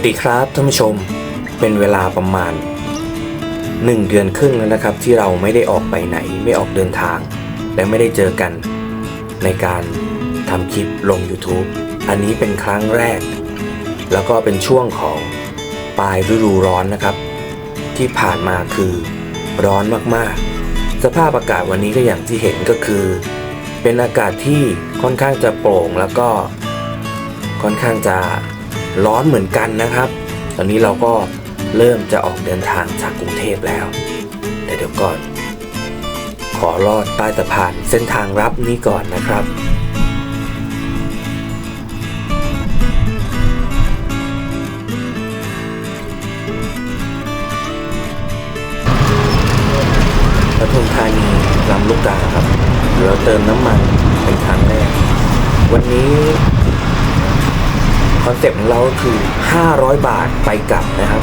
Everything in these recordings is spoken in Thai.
วัสดีครับท่านผู้ชมเป็นเวลาประมาณ 1 เดือนครึ่งแล้วนะครับ ที่เราไม่ได้ออกไปไหนไม่ออกเดินทาง และไม่ได้เจอกันในการทำคลิปลง YouTube อันนี้เป็นครั้งแรก แล้วก็เป็นช่วงของปลายฤดูร้อนนะครับ ที่ผ่านมาคือร้อนมากๆ สภาพอากาศวันนี้ก็อย่างที่เห็นก็คือ เป็นอากาศที่ค่อนข้างจะโปร่งแล้วก็ค่อนข้างจะ ร้อนเหมือนกันนะครับ ตอนนี้เราก็เริ่มจะออกเดินทางจากกรุงเทพแล้วแต่เดี๋ยวก่อน ขอลอดใต้สะพานเส้นทางรับนี้ก่อนนะครับปทุมธานีลำลูกกาครับเราเติมน้ำมันเป็นครั้งแรก วันนี้ คอนเซ็ปต์ของเราก็คือ 500 บาทไปกลับนะครับ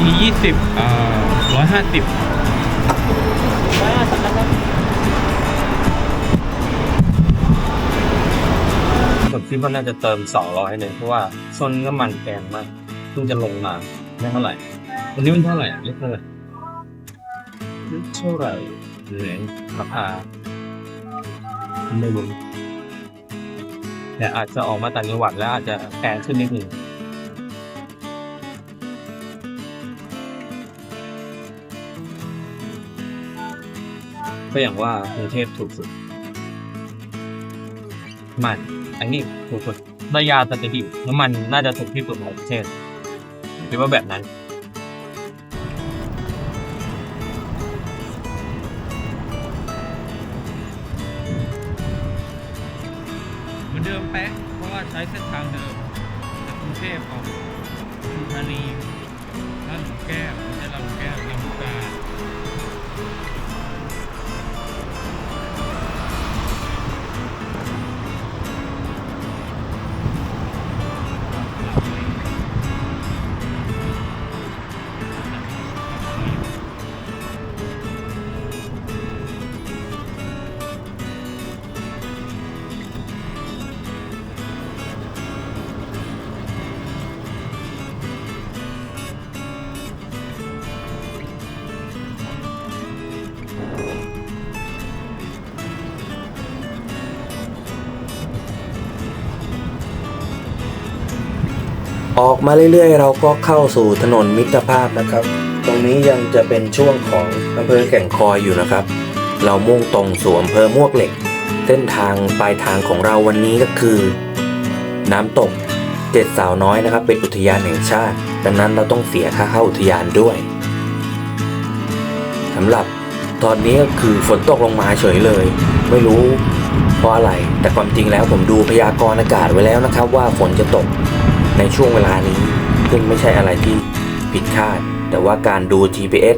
มี20เอ่อ150 ดว่าน่าจะเติมสองร้อยเลยเพราะว่าโซนน้ำมันแพงมากเพิ่งจะลงมาไม่เท่าไหร่วันนี้มันเท่าไหร่อะเรียกเท่าไหร่เรียกเท่าไหร่เหลือราคาไม่รู้แต่อาจจะออกมาต่างจังหวัดแล้วอาจจะแพงขึ้นนิดหนึ่งก็อย่างว่ากรุงเทพถูกสุด มัน อันนี้ถูกสุดระยาสถิติน้ำมันน่าจะถูกที่สุดของประเทศคิดว่าแบบนั้น ออกมาเรื่อยๆ เราก็เข้าสู่ถนนมิตรภาพนะครับ ตรงนี้ยังจะเป็นช่วงของอำเภอแก่งคอยอยู่นะครับ เรามุ่งตรงสู่อำเภอมวกเหล็ก เส้นทางปลายทางของเราวันนี้ก็คือ น้ำตกเจ็ดสาวน้อยนะครับ เป็นอุทยานแห่งชาติ ดังนั้นเราต้องเสียค่าเข้าอุทยานด้วยสำหรับตอนนี้ก็คือฝนตกลงมาเฉยเลย ไม่รู้เพราะอะไร แต่ความจริงแล้วผมดูพยากรณ์อากาศไว้แล้วนะครับ ว่าฝนจะตก ในช่วงเวลานี้ซึ่งไม่ใช่อะไรที่ผิดคาด แต่ว่าการดู GPS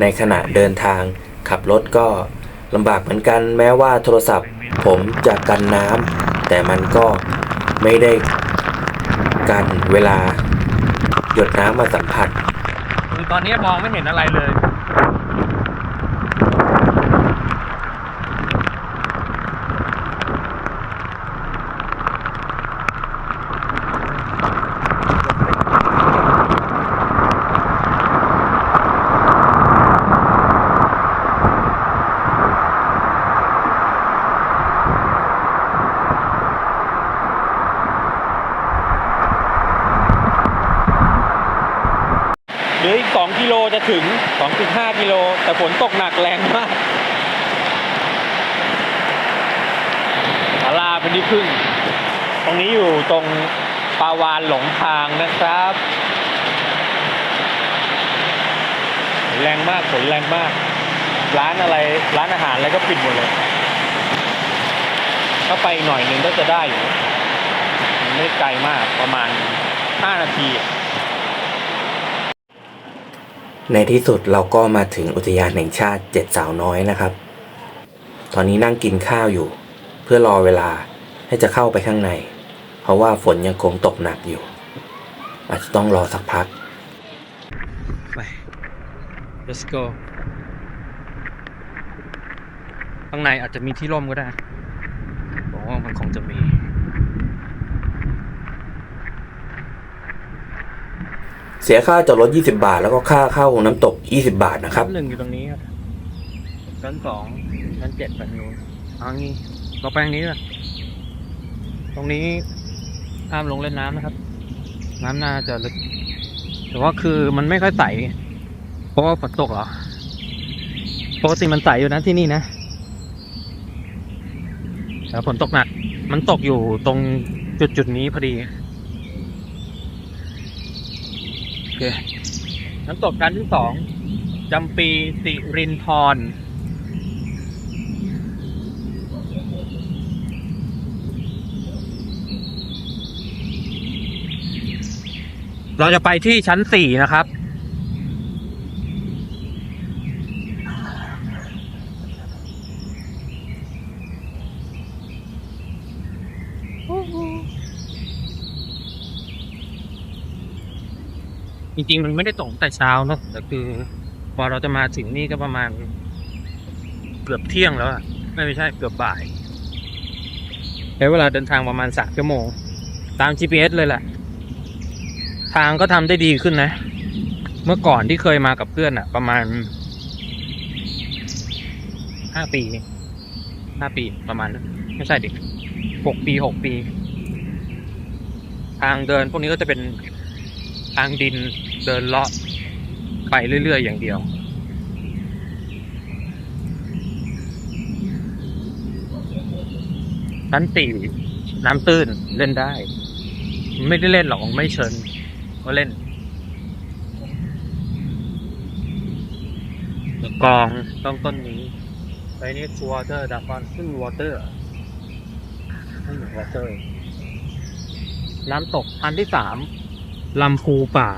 ในขณะเดินทางขับรถก็ลำบากเหมือนกันแม้ว่าโทรศัพท์ ผมจะกันน้ำแต่มันก็ไม่ได้กันเวลา หยดน้ำมาสัมผัสคือตอนนี้มองไม่เห็นอะไรเลย เหลืออีก 2 กิโลจะ ถึง 2.5 กิโล แต่ฝนตกหนักแรงมากศาลาเป็นที่พึ่ง ตรงนี้อยู่ตรงปาวานหลงทางนะครับ แรงมากฝนแรงมาก ร้านอะไรร้านอาหารอะไรก็ปิดหมดเลย ถ้าไปหน่อยหนึงก็จะได้อยู่ ไม่ไกลมากประมาณ 5 นาที ในที่สุดเราก็มาถึงอุทยานแห่งชาติเจ็ดสาวน้อยนะครับ ตอนนี้นั่งกินข้าวอยู่ เพื่อรอเวลาให้จะเข้าไปข้างใน เพราะว่าฝนยังคงตกหนักอยู่ อาจจะต้องรอสักพักไป let's go ข้างในอาจจะมีที่ร่มก็ได้ผมว่ามันคงจะมี เสียค่าจอดรถ 20 บาท แล้วก็ค่าเข้าน้ำตก 20 บาทนะครับ ชั้นหนึ่งอยู่ตรงนี้ครับชั้นสองชั้นเจ็ดไปทางนู้นเอางี้เราไปทางนี้เลยตรงนี้ห้ามลงเล่นน้ำนะครับ น้ำน่าจะลึก แต่ว่าคือมันไม่ค่อยใส เพราะว่าฝนตกเหรอ ปกติมันใสอยู่นะที่นี่นะ แต่ฝนตกหนัก มันตกอยู่ตรงจุดจุดๆนี้พอดี โอ เคน้ำตกชั้นที่สองจำปีสิรินทรเราจะไปที่ชั้นสี่นะครับ ริง ๆ มันไม่ได้ตกแต่เช้าเนอะแต่คือพอเราจะมาถึงนี่ก็ประมาณ เกือบเที่ยงแล้วอะไม่ไม่ใช่เกือบบ่ายใช้เวลาเดินทางประมาณสามชั่วโมง ตาม GPS เลยแหละ ทางก็ทำได้ดีขึ้นนะ เมื่อก่อนที่เคยมากับเพื่อนอะประมาณห้าปีห้าปีประมาณ ไม่ใช่ดิหกปีหกปี ทางเดินพวกนี้ก็จะเป็นทางดิน เดินเลาะไปเรื่อย ๆ อย่างเดียว ชั้นสี่น้ำตื้นเล่นได้ ไม่ได้เล่นหรอกไม่เชิญก็เล่น กองต้องต้นนี้ไปนี่วอเตอร์ดับฟอนขึ้นวอเตอร์ขึ้นวอเตอร์ น้ำตกอันที่สามลำพูป่า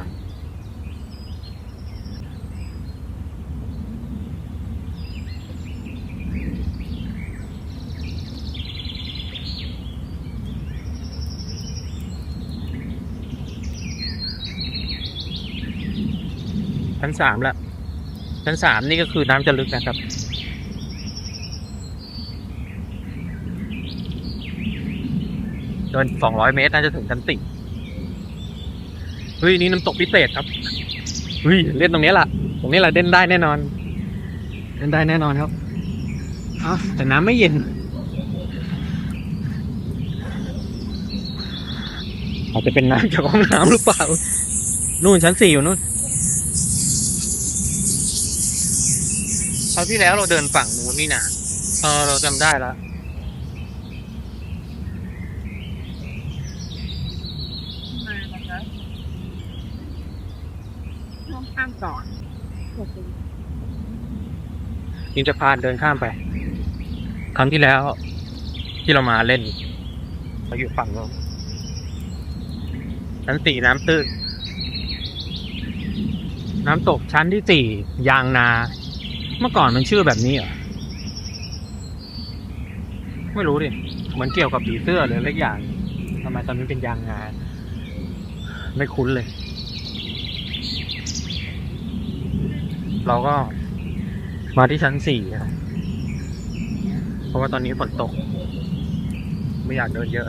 ชั้นสามละชั้นสามนี่ก็คือน้ำจะลึกนะครับ เดินสองร้อยเมตรน่าจะถึงชั้นสี่เฮ้ยนี่น้ำตกพิเศษครับเฮ้ยเล่นตรงนี้แหละตรงนี้แหละเล่นได้แน่นอน เล่นได้แน่นอนครับอ้าวแต่น้ำไม่เย็นอาจจะเป็นน้ำจากห้องน้ำหรือเปล่า นู่นชั้นสี่อยู่นู่น ที่แล้วเราเดินฝั่งนู้นนี่นะเออเราจำได้แล้วมานะคะน้องข้ามก่อนโอเคยิงจะพานเดินข้ามไป ครั้งที่แล้ว ที่เรามาเล่นเราอยู่ฝั่งโน้นชั้นสี่น้ำตื้นน้ำตกชั้นที่สี่ยางนา เมื่อก่อนมันชื่อแบบนี้เหรอ ไม่รู้ดิ เหมือนเกี่ยวกับผีเสื้อหรืออะไรอย่างทำไมตอนนี้เป็นยางนาน ไม่คุ้นเลย เราก็มาที่ชั้นสี่นะครับเพราะว่าตอนนี้ฝนตก ไม่อยากเดินเยอะ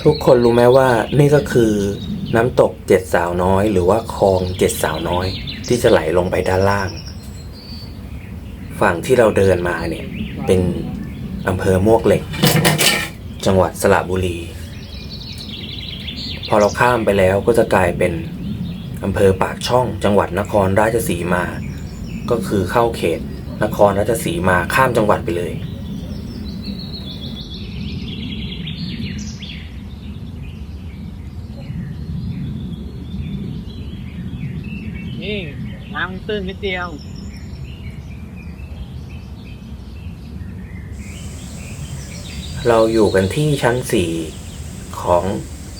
ทุกคนรู้ไหมว่านี่ก็คือน้ำตกเจ็ดสาวน้อย หรือว่าคลองเจ็ดสาวน้อย ที่จะไหลลงไปด้านล่าง ฝั่งที่เราเดินมาเนี่ยเป็นอำเภอมวกเหล็ก จังหวัดสระบุรี พอเราข้ามไปแล้วก็จะกลายเป็นอำเภอปากช่อง จังหวัดนครราชสีมา ก็คือเข้าเขต นครราชสีมาข้ามจังหวัดไปเลย นี่น้ำ ตื้นนิดเดียวเราอยู่กันที่ชั้นสี่ของ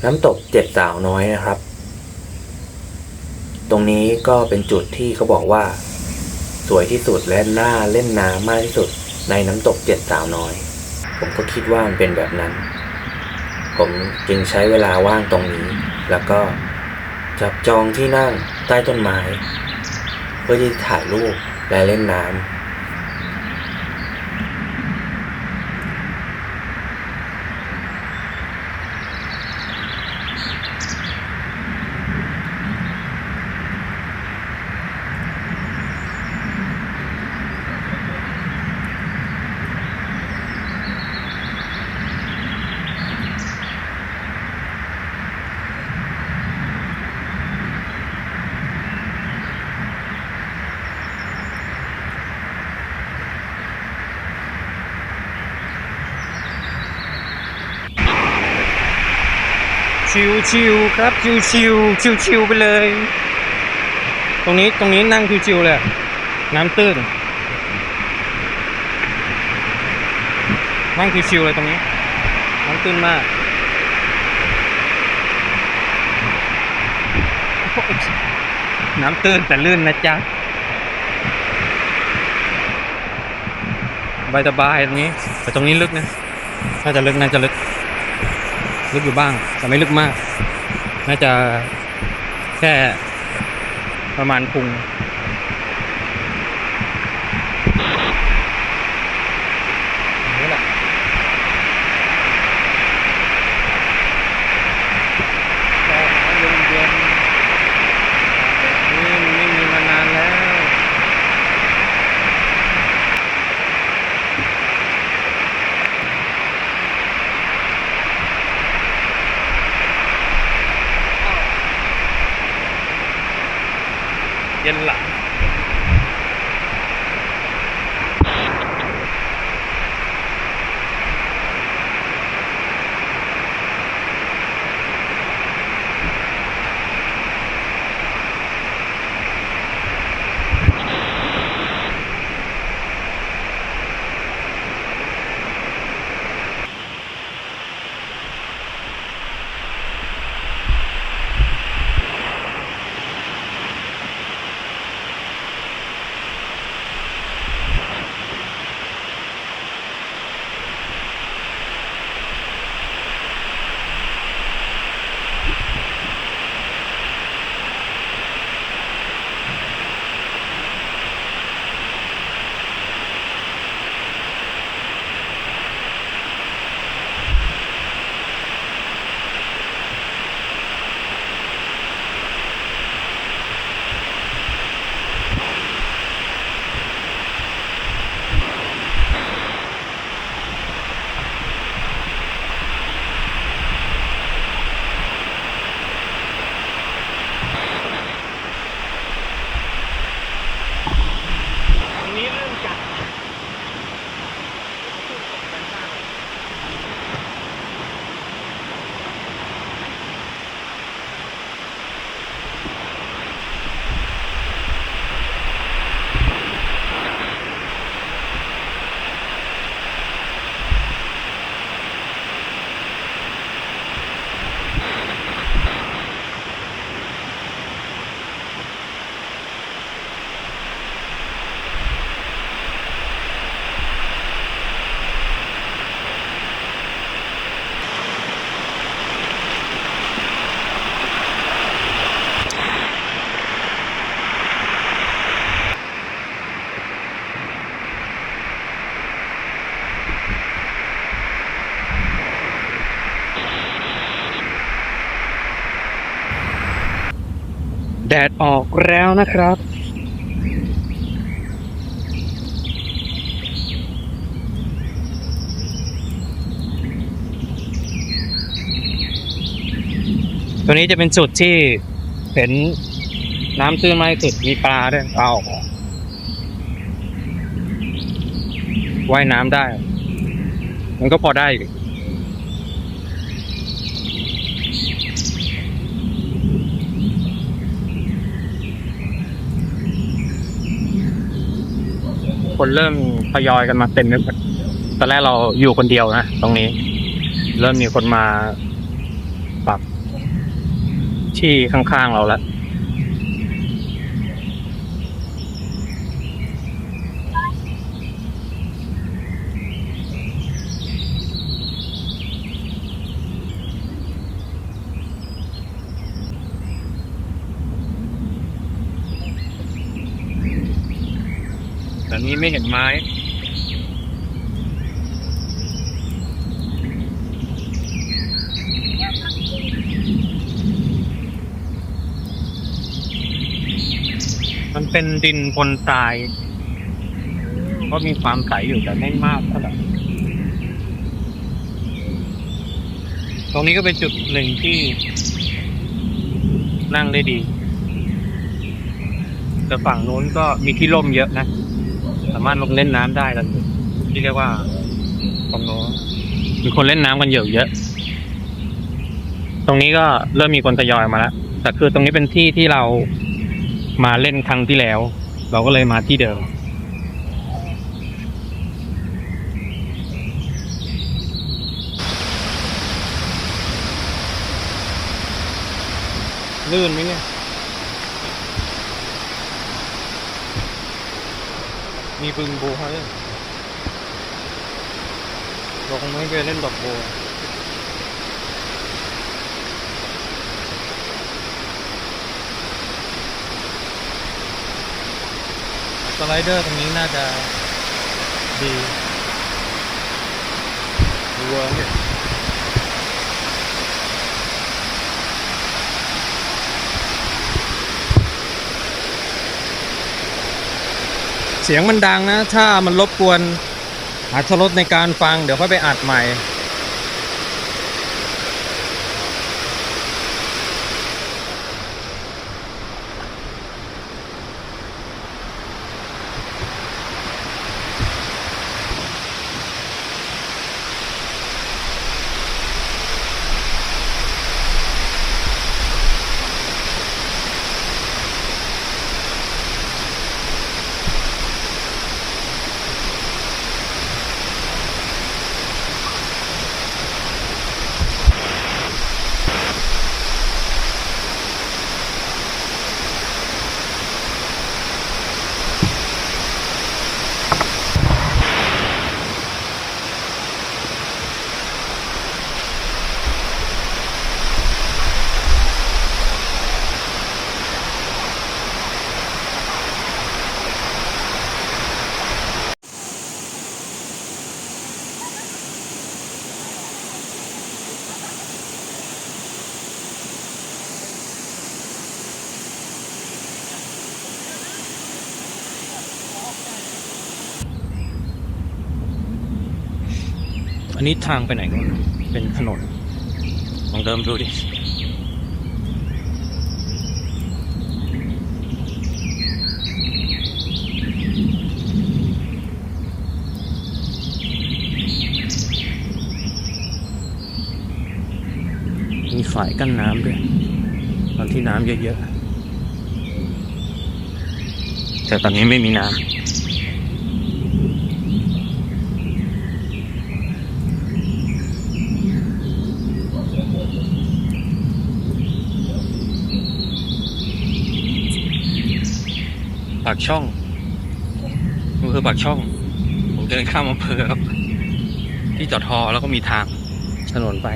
น้ำตกเจ็ดสาวน้อยนะครับ ตรงนี้ก็เป็นจุดที่เขาบอกว่า สวยที่สุดและน่าเล่นน้ำมากที่สุดในน้ำตกเจ็ดสาวน้อย ผมก็คิดว่ามันเป็นแบบนั้น ผมจึงใช้เวลาว่างตรงนี้ แล้วก็จับจองที่นั่งใต้ต้นไม้ เพื่อที่ถ่ายรูปและเล่นน้ำ ชิวชิวๆครับชิวชิวชิวชิวๆไปเลย ตรงนี้ตรงนี้นั่งชิวชิวเลยอะน้ำตื้นนั่งชิวชิวๆเลยตรงนี้ น้ำตื้นมากน้ำตื้นแต่ลื่นนะจ๊ะบายสบายตรงนี้ แต่ตรงนี้ลึกนะน่าจะลึกน่าจะลึก ลึกอยู่บ้าง แต่ไม่ลึกมาก น่าจะแค่ประมาณพุง แดดออกแล้วนะครับ ตัวนี้จะเป็นจุดที่เห็นน้ำตื้นมากที่สุดมีปลาด้วยปลาออกว่ายน้ำได้ มันก็พอได้ คนเริ่มทยอยกันมาเต็มไปหมดตอนแรกเราอยู่คนเดียวนะตรงนี้ เริ่มมีคนมาปรับที่ข้างๆเราแล้ว แต่นี้ ไม้ มันเป็นดินปนทราย ก็มีความใสอยู่แต่ไม่มากเท่าไหร่ตรงนี้ก็เป็นจุดหนึ่งที่นั่งได้ดี แต่ฝั่งนู้นก็มีที่ร่มเยอะนะ สามารถลงเล่นน้ำได้แล้วที่เรียกว่าตรงโน้นมีคนเล่นน้ำกันเยอะเยอะ ตรงนี้ก็เริ่มมีคนทยอยมาแล้วแต่คือตรงนี้เป็นที่ที่เรามาเล่นครั้งที่แล้ว เราก็เลยมาที่เดิมลื่นไหมเนี่ย มีบึงโบให้ด้วยเราคงไม่ไปเล่นดอกโบสไลเดอร์ตรงนี้น่าจะดีดูเวิร์กเนี่ย เสียงมันดังนะ ถ้ามันรบกวนอัตรสในการฟัง เดี๋ยวค่อยไปอัดใหม่ นนี้ทางไปไหนก็เป็นถนนลองเดินดูดิมีฝายกั้นน้ำด้วย ตอนที่น้ำเยอะๆ แต่ตอนนี้ไม่มีน้ำากช่องอำเภอปากช่อง ผมเดินข้ามอำเภอครับ ที่จอดทอแล้วก็มีทางถนนไป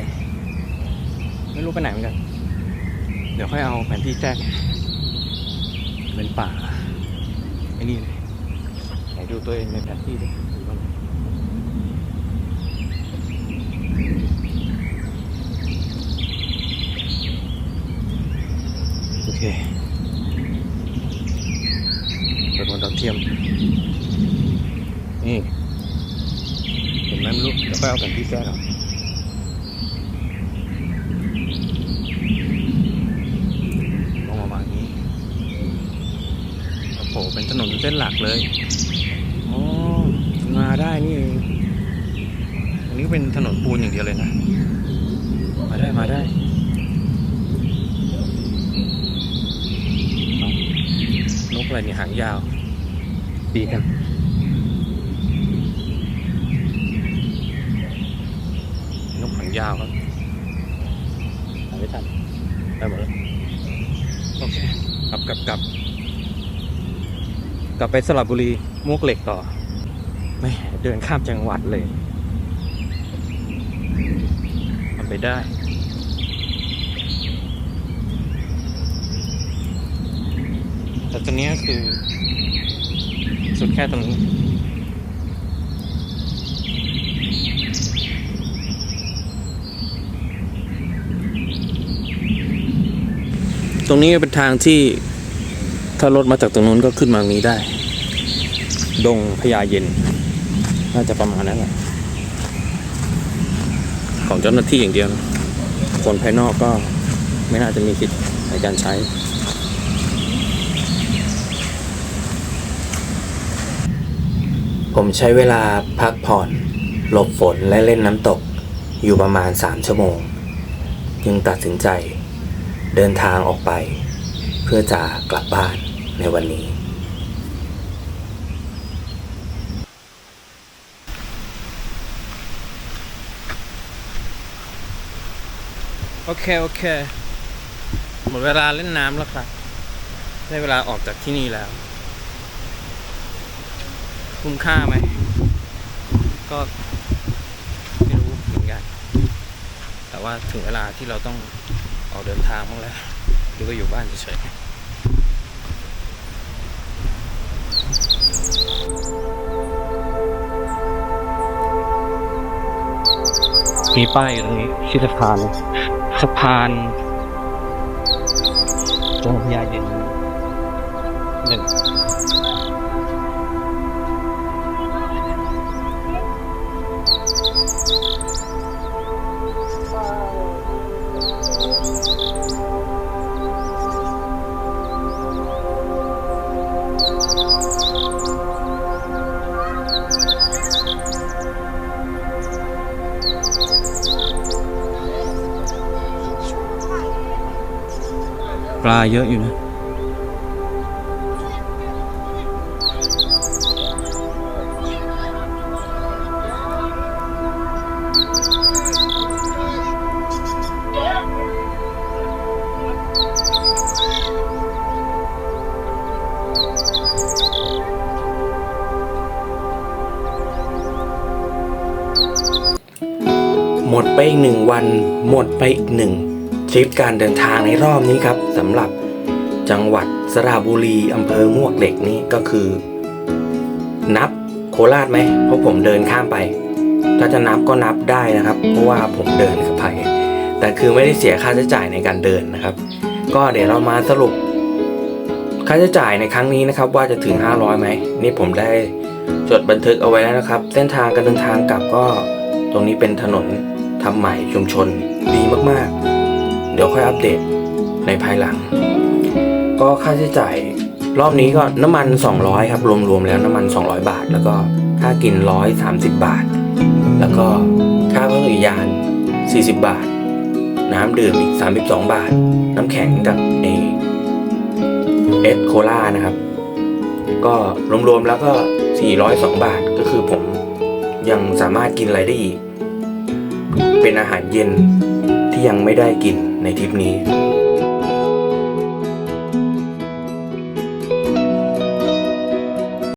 ไม่รู้ไปไหนเหมือนกัน เดี๋ยวค่อยเอาแผนที่แจ้งเป็นป่าไอ้นี่เลยไหนดูตัวเองในแผนที่ดิดูโอเค เปิดบนดาวเทียม นี่ เห็นไหมไม่รู้เดี๋ยวค่อยเอาแผนที่แก้เอาลงมามาอย่างนี้โอ้โหเป็นถนนเส้นหลักเลยอ๋อมาได้นี่เองอันนี้เป็นถนนปูนอย่างเดียวเลยนะ มาได้มาได้ กอะไรนี่หางยาว ดีกันนกหางยาวครับหาไม่ทันได้หมดแล้วโอเคกลับกลับกลับกลับไปสระบุรีมุกเหล็กต่อไม่เดินข้ามจังหวัดเลยทำไปได้ แต่ตรงนี้ก็คือ สุดแค่ตรงนี้ ตรงนี้เป็นทางที่ถ้ารถมาจากตรงนู้นก็ขึ้นมาตรงนี้ได้ ดงพญาเย็น น่าจะประมาณนั้นแหละของเจ้าหน้าที่อย่างเดียวนะคนภายนอกก็ไม่น่าจะมีสิทธิ์ในการใช้ ผมใช้เวลาพักผ่อน หลบฝนและเล่นน้ำตกอยู่ประมาณ 3 ชั่วโมง จึงตัดสินใจ เดินทางออกไป เพื่อจะกลับบ้านในวันนี้ โอเค โอเค หมดเวลาเล่นน้ำแล้วครับ ได้เวลาออกจากที่นี่แล้ว คุ้มค่าไหม ก็ไม่รู้เหมือนกัน แต่ว่าถึงเวลาที่เราต้องออกเดินทางบ้างแล้ว หรือก็อยู่บ้านเฉยๆมีป้ายอยู่ตรงนี้ที่สะพานสะพานตรงพญาเย็นหนึ่งาเยอะอยู่นะ หมดไปอีกหนึ่งวัน หมดไปอีกหนึ่ง ริปการเดินทางในรอบนี้ครับสำหรับจังหวัดสระบุรีอำเภอมวกเหล็กนี่ก็คือ นับโคราชไหมเพราะผมเดินข้ามไป ถ้าจะนับก็นับได้นะครับ เพราะว่าผมเดินไปแต่คือไม่ได้เสียค่าใช้จ่ายในการเดินนะครับ ก็เดี๋ยวเรามาสรุป ค่าใช้จ่ายในครั้งนี้นะครับ ว่าจะถึง 500ไหมนี่ผมได้จดบันทึกเอาไว้แล้วนะครับ เส้นทางการเดินทางกลับก็ ตรงนี้เป็นถนนทำใหม่ชุมชนดีมากๆ เดี๋ยวค่อยอัปเดตในภายหลัง ก็ค่าใช้จ่ายรอบนี้ก็น้ำมัน 200 ครับ รวมๆแล้วน้ำมัน 200 บาท แล้วก็ค่ากิน 130 บาท แล้วก็ค่าพักอุทยาน 40 บาท น้ำดื่มอีก 32 บาท น้ำแข็งกับเอเอสโคล่านะครับ ก็รวมๆแล้วก็ 402 บาท ก็คือผมยังสามารถกินอะไรได้อีก เป็นอาหารเย็นที่ยังไม่ได้กิน ในทริปนี้